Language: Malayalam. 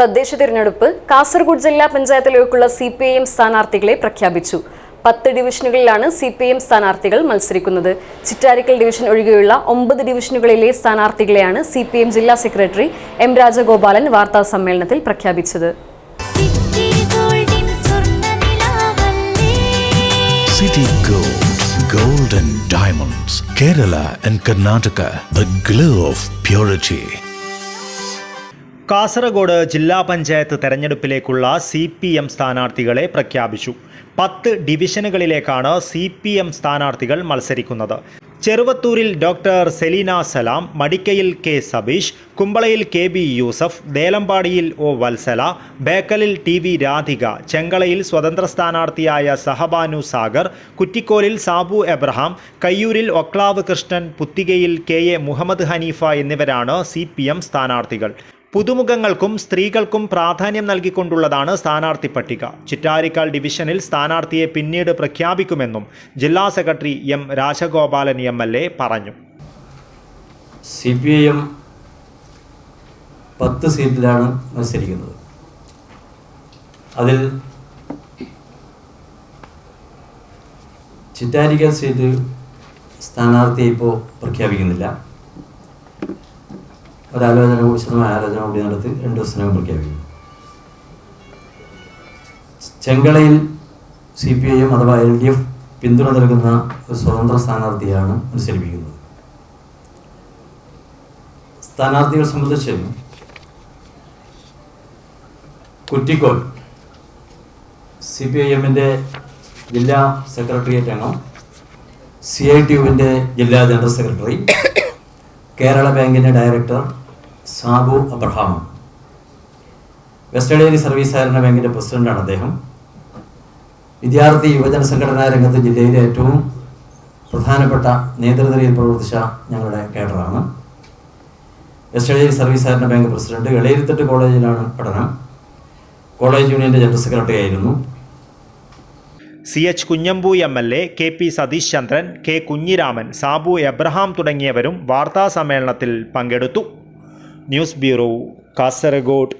തദ്ദേശ തിരഞ്ഞെടുപ്പ് കാസർഗോഡ് ജില്ലാ പഞ്ചായത്തിലേക്കുള്ള സി പി ഐ എം സ്ഥാനാർത്ഥികളെ പ്രഖ്യാപിച്ചു. പത്ത് ഡിവിഷനുകളിലാണ് സി പി ഐ എം സ്ഥാനാർത്ഥികൾ മത്സരിക്കുന്നത്. ചിറ്റാരിക്കൽ ഡിവിഷൻ ഒഴികെയുള്ള ഒമ്പത് ഡിവിഷനുകളിലെ സ്ഥാനാർത്ഥികളെയാണ് സി പി എം ജില്ലാ സെക്രട്ടറി എം രാജഗോപാലൻ വാർത്താ സമ്മേളനത്തിൽ പ്രഖ്യാപിച്ചത്. സിറ്റി ഗോൾഡിൻ സ്വർണനിലാവല്ലേ City Gold, Gold and Diamonds, Kerala and Karnataka, the glow of purity. Kasaragod ജില്ലാ പഞ്ചായത്ത് തെരഞ്ഞെടുപ്പിലേക്കുള്ള സി പി എം സ്ഥാനാർത്ഥികളെ പ്രഖ്യാപിച്ചു. പത്ത് ഡിവിഷനുകളിലേക്കാണ് സി പി എം സ്ഥാനാർത്ഥികൾ മത്സരിക്കുന്നത്. ചെറുവത്തൂരിൽ ഡോക്ടർ സെലീന സലാം മടിക്കയിൽ കെ സബീഷ് കുമ്പളയിൽ കെ ബി യൂസഫ് ദേലമ്പാടിയിൽ ഒ വത്സല ബേക്കലിൽ ടി വി രാധിക ചെങ്കളയിൽ സ്വതന്ത്ര സ്ഥാനാർത്ഥിയായ സഹബാനു സാഗർ കുറ്റിക്കോലിൽ സാബു എബ്രഹാം കയ്യൂരിൽ ഒക്ലാവ് കൃഷ്ണൻ പുത്തികയിൽ കെ എ മുഹമ്മദ് ഹനീഫ എന്നിവരാണ് സി സ്ഥാനാർത്ഥികൾ. പുതുമുഖങ്ങൾക്കും സ്ത്രീകൾക്കും പ്രാധാന്യം നൽകിക്കൊണ്ടുള്ളതാണ് സ്ഥാനാർത്ഥി പട്ടിക. ചിറ്റാരിക്കാൽ ഡിവിഷനിൽ സ്ഥാനാർത്ഥിയെ പിന്നീട് പ്രഖ്യാപിക്കുമെന്നും ജില്ലാ secretary M Rajagopalan M L A പറഞ്ഞു. സി പി ഐ എം പത്ത് സീറ്റിലാണ് മത്സരിക്കുന്നത്. അതിൽ ചിറ്റാരിക്കൽ സീറ്റ് സ്ഥാനാർത്ഥിയെ ഇപ്പോൾ പ്രഖ്യാപിക്കുന്നില്ല. ഒരാലോചന വിശദമായ ആലോചന കൂടി നടത്തി രണ്ടു ദിവസത്തിനകം പ്രഖ്യാപിക്കും ചെങ്കളയിൽ സി പി ഐ എം അഥവാ എൽ ഡി എഫ് പിന്തുണ നൽകുന്ന ഒരു സ്വതന്ത്ര സ്ഥാനാർത്ഥിയാണ് മത്സരിപ്പിക്കുന്നത്. സ്ഥാനാർത്ഥികൾ സംബന്ധിച്ച് കുറ്റിക്കോൾ സി പി ഐ എമ്മിന്റെ ജില്ലാ സെക്രട്ടേറിയറ്റ് അംഗം സി ഐ ടി യുവിന്റെ ജില്ലാ ജനറൽ സെക്രട്ടറി കേരള ബാങ്കിന്റെ ഡയറക്ടർ സാബു അബ്രഹാം. വെസ്റ്റേഡേരി സർവീസ് സഹകരണ ബാങ്കിന്റെ പ്രസിഡന്റാണ് അദ്ദേഹം. വിദ്യാർത്ഥി യുവജന സംഘടനാ രംഗത്ത് ജില്ലയിലെ ഏറ്റവും പ്രധാനപ്പെട്ട നേതൃനിരയിൽ പ്രവർത്തിച്ച ഞങ്ങളുടെ കേഡറാണ്. വെസ്റ്റേഡേരി സർവീസ് സഹകരണ ബാങ്ക് പ്രസിഡന്റ് ഇളയിരുത്തട്ട് കോളേജിലാണ് പഠനം. കോളേജ് യൂണിയന്റെ ജനറൽ സെക്രട്ടറി ആയിരുന്നു. C H Kunhambu M L A K P Satheesh Chandran K Kunhiraman Sabu Abraham തുടങ്ങിയവരും വാർത്താ സമ്മേളനത്തിൽ പങ്കെടുത്തു. News bureau Kasaragod.